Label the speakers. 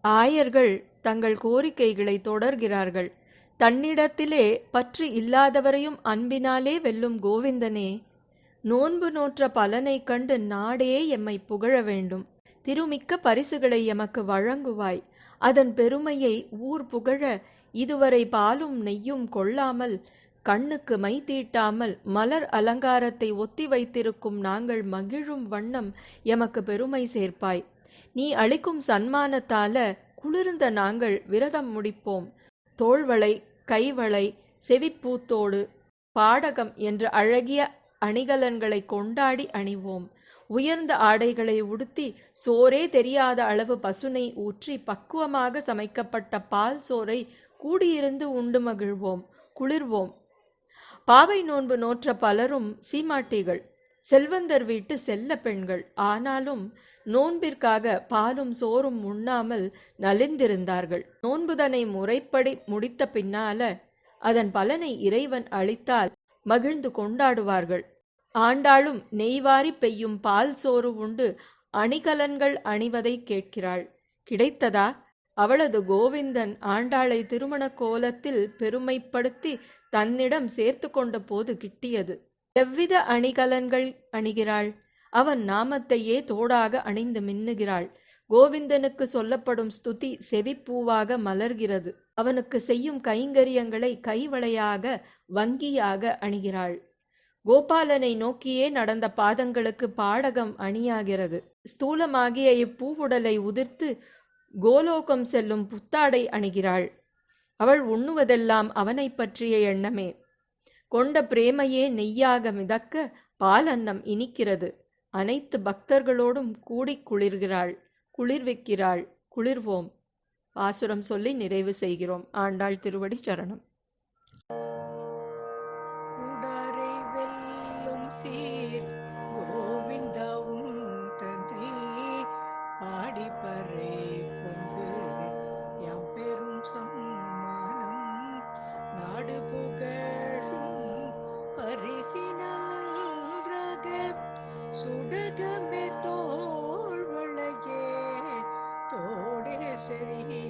Speaker 1: ஆயர்கள் தங்கள் கோரிக்கைகளை தொடர்கிறார்கள். தன்னிடத்திலே பற்று இல்லாதவரையும் அன்பினாலே வெல்லும் கோவிந்தனே நோன்பு நோற்ற பலனைக் கண்டு நாடே எம்மை புகழ வேண்டும். திருமிக்க பரிசுகளை எமக்கு வழங்குவாய். அதன் பெருமையை ஊர் புகழ இதுவரை பாலும் நெய்யும் கொள்ளாமல் கண்ணுக்கு மை தீட்டாமல் மலர் அலங்காரத்தை ஒத்தி வைத்திருக்கும் நாங்கள் மகிழும் வண்ணம் எமக்கு பெருமை சேர்ப்பாய். நீ அளிக்கும் சன்மானத்தால குளிர்ந்த நாங்கள் விரதம் முடிப்போம். தோள்வளை கைவளை செவிப்பூத்தோடு பாடகம் என்ற அழகிய அணிகலன்களை கொண்டாடி அணிவோம். உயர்ந்த ஆடைகளை உடுத்தி சோரே தெரியாத அளவு பசுனை ஊற்றி பக்குவமாக சமைக்கப்பட்ட பால் சோறை கூடியிருந்து உண்டு மகிழ்வோம் குளிர்வோம். பாவை நோன்பு நோற்ற பலரும் சீமாட்டிகள் செல்வந்தர் வீட்டு செல்ல பெண்கள். ஆனாலும் நோன்பிற்காக பாலும் சோறும் உண்ணாமல் நலிந்திருந்தார்கள். நோன்புதனை முறைப்படி முடித்த பின்னால அதன் பலனை இறைவன் அளித்தால் மகிழ்ந்து கொண்டாடுவார்கள். ஆண்டாளும் நெய்வாரி பெய்யும் பால் சோறு உண்டு அணிகலன்கள் அணிவதை கேட்கிறாள். கிடைத்ததா? அவளது கோவிந்தன் ஆண்டாளை திருமண கோலத்தில் பெருமைப்படுத்தி தன்னிடம் சேர்த்து கொண்ட போது கிட்டியது. எவ்வித அணிகலன்கள் அணிகிறாள்? அவன் நாமத்தையே தோடாக அணிந்து மின்னுகிறாள். கோவிந்தனுக்கு சொல்லப்படும் ஸ்துதி செவிப்பூவாக மலர்கிறது. அவனுக்கு செய்யும் கைங்கரியங்களை கைவளையாக வங்கியாக அணிகிறாள். கோபாலனை நோக்கியே நடந்த பாதங்களுக்கு பாடகம் அணியாகிறது. ஸ்தூலமாகிய இப்பூவுடலை உதிர்த்து கோலோகம் செல்லும் புத்தாடை அணிகிறாள். அவள் உண்ணுவதெல்லாம் அவனைப் பற்றிய எண்ணமே. கொண்ட பிரேமையே நெய்யாக மிதக்க பாலன்னம் இனிக்கிறது. அனைத்து பக்தர்களோடும் கூடிக் குளிர்கிறாள். குளிர்விக்கிறாள் குளிர்வோம். பாசுரம் சொல்லி நிறைவு செய்கிறோம். ஆண்டாள் திருவடி சரணம்.
Speaker 2: சுடகமே தோல்வளையே தோடே செவி